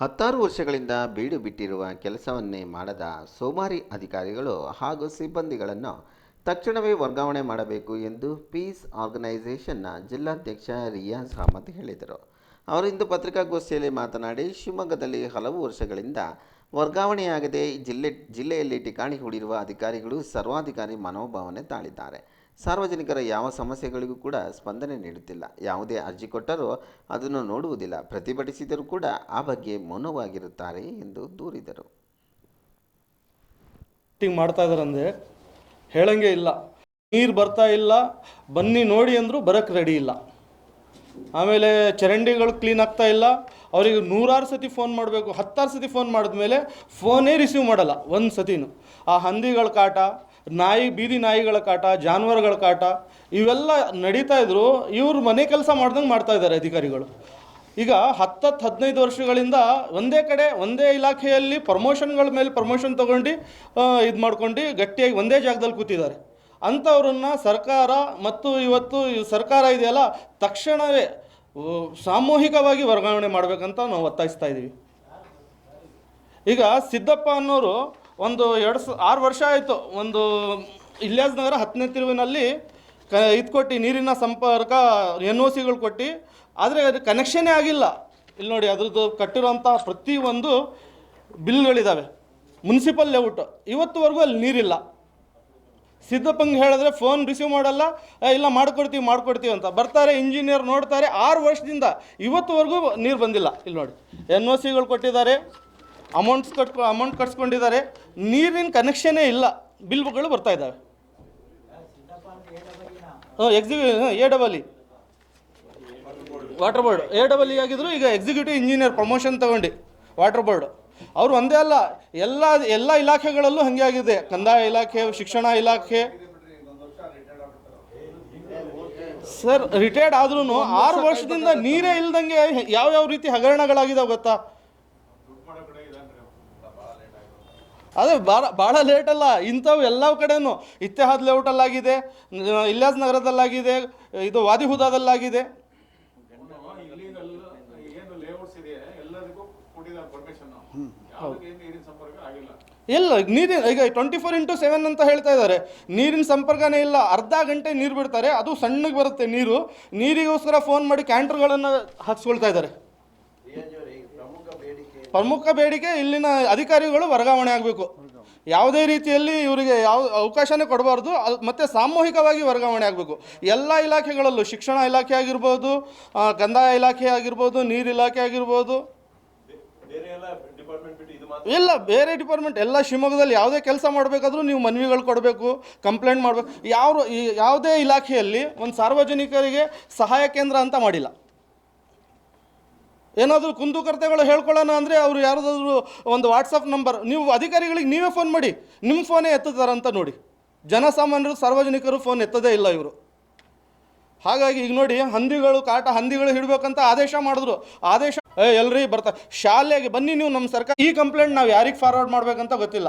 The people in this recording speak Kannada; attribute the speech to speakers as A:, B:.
A: ಹತ್ತಾರು ವರ್ಷಗಳಿಂದ ಬೀಡು ಬಿಟ್ಟಿರುವ ಕೆಲಸವನ್ನೇ ಮಾಡದ ಸೋಮಾರಿ ಅಧಿಕಾರಿಗಳು ಹಾಗೂ ಸಿಬ್ಬಂದಿಗಳನ್ನು ತಕ್ಷಣವೇ ವರ್ಗಾವಣೆ ಮಾಡಬೇಕು ಎಂದು ಪೀಸ್ ಆರ್ಗನೈಸೇಷನ್ನ ಜಿಲ್ಲಾಧ್ಯಕ್ಷ ರಿಯಾಜ್ ಅಹಮದ್ ಹೇಳಿದರು. ಅವರಿಂದು ಪತ್ರಿಕಾಗೋಷ್ಠಿಯಲ್ಲಿ ಮಾತನಾಡಿ, ಶಿವಮೊಗ್ಗದಲ್ಲಿ ಹಲವು ವರ್ಷಗಳಿಂದ ವರ್ಗಾವಣೆಯಾಗದೆ ಜಿಲ್ಲೆ ಜಿಲ್ಲೆಯಲ್ಲಿ ಠಿಕಾಣಿ ಹೂಡಿರುವ ಅಧಿಕಾರಿಗಳು ಸರ್ವಾಧಿಕಾರಿ ಮನೋಭಾವನೆ ತಾಳಿದ್ದಾರೆ. ಸಾರ್ವಜನಿಕರ ಯಾವ ಸಮಸ್ಯೆಗಳಿಗೂ ಕೂಡ ಸ್ಪಂದನೆ ನೀಡುತ್ತಿಲ್ಲ. ಯಾವುದೇ ಅರ್ಜಿ ಕೊಟ್ಟರೂ ಅದನ್ನು ನೋಡುವುದಿಲ್ಲ. ಪ್ರತಿಭಟಿಸಿದರೂ ಕೂಡ ಆ ಬಗ್ಗೆ ಮೌನವಾಗಿರುತ್ತಾರೆ ಎಂದು ದೂರಿದರು.
B: ಮಾಡ್ತಾ ಇದಾರಂದ್ರೆ ಹೇಳಂಗೆ ಇಲ್ಲ. ನೀರು ಬರ್ತಾ ಇಲ್ಲ. ಬನ್ನಿ ನೋಡಿ ಅಂದರೂ ಬರೋಕ್ಕೆ ರೆಡಿ ಇಲ್ಲ. ಆಮೇಲೆ ಚರಂಡಿಗಳು ಕ್ಲೀನ್ ಆಗ್ತಾ ಇಲ್ಲ. ಅವರಿಗೆ ನೂರಾರು ಸತಿ ಫೋನ್ ಮಾಡಬೇಕು. ಹತ್ತಾರು ಸತಿ ಫೋನ್ ಮಾಡಿದ್ಮೇಲೆ ಫೋನೇ ರಿಸೀವ್ ಮಾಡಲ್ಲ. ಒಂದು ಸತಿನೂ ಆ ಹಂದಿಗಳ ಕಾಟ ನಾಯಿ, ಬೀದಿ ನಾಯಿಗಳ ಕಾಟ, ಜಾನುವಾರುಗಳ ಕಾಟ, ಇವೆಲ್ಲ ನಡೀತಾ ಇದ್ರು, ಇವರು ಮನೆ ಕೆಲಸ ಮಾಡ್ದಂಗೆ ಮಾಡ್ತಾ ಇದ್ದಾರೆ ಅಧಿಕಾರಿಗಳು. ಈಗ ಹತ್ತತ್ತು ಹದಿನೈದು ವರ್ಷಗಳಿಂದ ಒಂದೇ ಕಡೆ, ಒಂದೇ ಇಲಾಖೆಯಲ್ಲಿ ಪ್ರಮೋಷನ್ಗಳ ಮೇಲೆ ಪ್ರಮೋಷನ್ ತೊಗೊಂಡು ಇದು ಮಾಡ್ಕೊಂಡು ಗಟ್ಟಿಯಾಗಿ ಒಂದೇ ಜಾಗದಲ್ಲಿ ಕೂತಿದ್ದಾರೆ. ಅಂಥವ್ರನ್ನ ಸರ್ಕಾರ ಮತ್ತು ಇವತ್ತು ಸರ್ಕಾರ ಇದೆಯಲ್ಲ, ತಕ್ಷಣವೇ ಸಾಮೂಹಿಕವಾಗಿ ವರ್ಗಾವಣೆ ಮಾಡಬೇಕಂತ ನಾವು ಒತ್ತಾಯಿಸ್ತಾ ಇದ್ದೀವಿ ಈಗ ಸಿದ್ದಪ್ಪ ಅನ್ನೋರು ಒಂದು ಎರಡು ಸ, ಆರು ವರ್ಷ ಆಯಿತು. ಒಂದು ಇಲ್ಯಾಸ್ ನಗರ ಹತ್ತನೇ ತಿರುವಿನಲ್ಲಿ ಕ, ಇದು ಕೊಟ್ಟು, ನೀರಿನ ಸಂಪರ್ಕ ಎನ್ ಒ ಸಿಗಳು ಕೊಟ್ಟು. ಆದರೆ ಅದು ಕನೆಕ್ಷನ್ನೇ ಆಗಿಲ್ಲ. ಇಲ್ಲಿ ನೋಡಿ, ಅದ್ರದ್ದು ಕಟ್ಟಿರೋಂಥ ಪ್ರತಿಯೊಂದು ಬಿಲ್ಗಳಿದ್ದಾವೆ ಮುನ್ಸಿಪಲ್ ಲೇಔಟ್ ಇವತ್ತುವರೆಗೂ ಅಲ್ಲಿ ನೀರಿಲ್ಲ. ಸಿದ್ದಪ್ಪಂಗೆ ಹೇಳಿದ್ರೆ, ಫೋನ್ ರಿಸೀವ್ ಮಾಡಲ್ಲ. ಇಲ್ಲ, ಮಾಡ್ಕೊಡ್ತೀವಿ ಮಾಡ್ಕೊಡ್ತೀವಿ ಅಂತ. ಬರ್ತಾರೆ ಇಂಜಿನಿಯರ್ ನೋಡ್ತಾರೆ. ಆರು ವರ್ಷದಿಂದ ಇವತ್ತುವರೆಗೂ ನೀರು ಬಂದಿಲ್ಲ. ಇಲ್ಲಿ ನೋಡಿ ಎನ್ ಒ ಸಿಗಳು ಕೊಟ್ಟಿದ್ದಾರೆ. ಅಮೌಂಟ್ಸ್ ಕಟ್ ಅಮೌಂಟ್ ಕಟ್ಸ್ಕೊಂಡಿದ್ದಾರೆ. ನೀರಿನ ಕನೆಕ್ಷನೇ ಇಲ್ಲ. ಬಿಲ್ಗಳು ಬರ್ತಾ ಇದ್ದಾವೆ. ಹಾಂ ಎಕ್ಸಿಕ್ಯೂ A double E water board A double E ಆಗಿದ್ರು, ಈಗ ಎಕ್ಸಿಕ್ಯೂಟಿವ್ ಇಂಜಿನಿಯರ್ ಪ್ರಮೋಷನ್ ತಗೊಂಡು. ವಾಟರ್ ಬೋರ್ಡ್ ಅವರು ಒಂದೇ ಅಲ್ಲ, ಎಲ್ಲ ಎಲ್ಲ ಇಲಾಖೆಗಳಲ್ಲೂ ಹಾಗೆ ಆಗಿದೆ. ಕಂದಾಯ ಇಲಾಖೆ, ಶಿಕ್ಷಣ ಇಲಾಖೆ. ಸರ್ ರಿಟೈರ್ಡ್ ಆದ್ರೂ ಆರು ವರ್ಷದಿಂದ ನೀರೇ ಇಲ್ದಂಗೆ ಯಾವ್ಯಾವ ಯಾವ ರೀತಿ ಹಗರಣಗಳಾಗಿದಾವೆ ಗೊತ್ತಾ? ಅದೇ ಭಾಳ ಭಾಳ ಲೇಟಲ್ಲ ಇಂಥವು ಎಲ್ಲ ಕಡೆನೂ. ಇತ್ತೆಹಾದ್ ಲೇಔಟಲ್ಲಾಗಿದೆ ಇಲ್ಲಾಸ್ ನಗರದಲ್ಲಾಗಿದೆ, ಇದು ವಾದಿಹುದಾದಲ್ಲಾಗಿದೆ ಇಲ್ಲ, ನೀರಿನ ಈಗ ಟ್ವೆಂಟಿ ಫೋರ್ ಇಂಟು ಸೆವೆನ್ ಅಂತ ಹೇಳ್ತಾ ಇದ್ದಾರೆ ನೀರಿನ ಸಂಪರ್ಕನೇ ಇಲ್ಲ. ಅರ್ಧ ಗಂಟೆ ನೀರು ಬಿಡ್ತಾರೆ. ಅದು ಸಣ್ಣಗೆ ಬರುತ್ತೆ ನೀರು. ನೀರಿಗೋಸ್ಕರ ಫೋನ್ ಮಾಡಿ ಕ್ಯಾಂಟರ್ಗಳನ್ನು ಹಾಕ್ಸ್ಕೊಳ್ತಾ ಇದ್ದಾರೆ ಪ್ರಮುಖ ಬೇಡಿಕೆ ಇಲ್ಲಿನ ಅಧಿಕಾರಿಗಳು ವರ್ಗಾವಣೆ ಆಗಬೇಕು. ಯಾವುದೇ ರೀತಿಯಲ್ಲಿ ಇವರಿಗೆ ಯಾವ ಅವಕಾಶನೇ ಕೊಡಬಾರ್ದು ಮತ್ತು ಸಾಮೂಹಿಕವಾಗಿ ವರ್ಗಾವಣೆ ಆಗಬೇಕು. ಎಲ್ಲ ಇಲಾಖೆಗಳಲ್ಲೂ ಶಿಕ್ಷಣ ಇಲಾಖೆ ಆಗಿರ್ಬೋದು ಕಂದಾಯ ಇಲಾಖೆ ಆಗಿರ್ಬೋದು, ನೀರು ಇಲಾಖೆ ಆಗಿರ್ಬೋದು. ಇಲ್ಲ, ಬೇರೆ ಡಿಪಾರ್ಟ್ಮೆಂಟ್, ಎಲ್ಲ ಶಿವಮೊಗ್ಗದಲ್ಲಿ ಯಾವುದೇ ಕೆಲಸ ಮಾಡಬೇಕಾದ್ರೂ ನೀವು ಮನವಿಗಳು ಕೊಡಬೇಕು, ಕಂಪ್ಲೇಂಟ್ ಮಾಡಬೇಕು. ಯಾವ ಯಾವುದೇ ಇಲಾಖೆಯಲ್ಲಿ ಒಂದು ಸಾರ್ವಜನಿಕರಿಗೆ ಸಹಾಯ ಕೇಂದ್ರ ಅಂತ ಮಾಡಿಲ್ಲ. ಏನಾದರೂ ಕುಂದುಕೊರತೆಗಳು ಹೇಳ್ಕೊಳ್ಳೋಣ ಅಂದರೆ ಅವರು ಯಾರಾದರೂ ಒಂದು ವಾಟ್ಸಪ್ ನಂಬರ್ ನೀವು ಅಧಿಕಾರಿಗಳಿಗೆ ನೀವೇ ಫೋನ್ ಮಾಡಿ ನಿಮ್ಮ ಫೋನೇ ಎತ್ತುತ್ತಾರಂತ ನೋಡಿ. ಜನಸಾಮಾನ್ಯರು, ಸಾರ್ವಜನಿಕರು ಫೋನ್ ಎತ್ತದೇ ಇಲ್ಲ ಇವರು. ಹಾಗಾಗಿ ಈಗ ನೋಡಿ, ಹಂದಿಗಳು, ಕಾಟ ಹಂದಿಗಳು ಹಿಡಬೇಕಂತ ಆದೇಶ ಮಾಡಿದ್ರು. ಆದೇಶ ಎಲ್ರಿ ಬರ್ತಾ ಶಾಲೆಗೆ ಬನ್ನಿ ನೀವು ನಮ್ಮ ಸರ್ಕಾರ ಈ ಕಂಪ್ಲೇಂಟ್ ನಾವು ಯಾರಿಗೆ ಫಾರ್ವರ್ಡ್ ಮಾಡಬೇಕಂತ ಗೊತ್ತಿಲ್ಲ.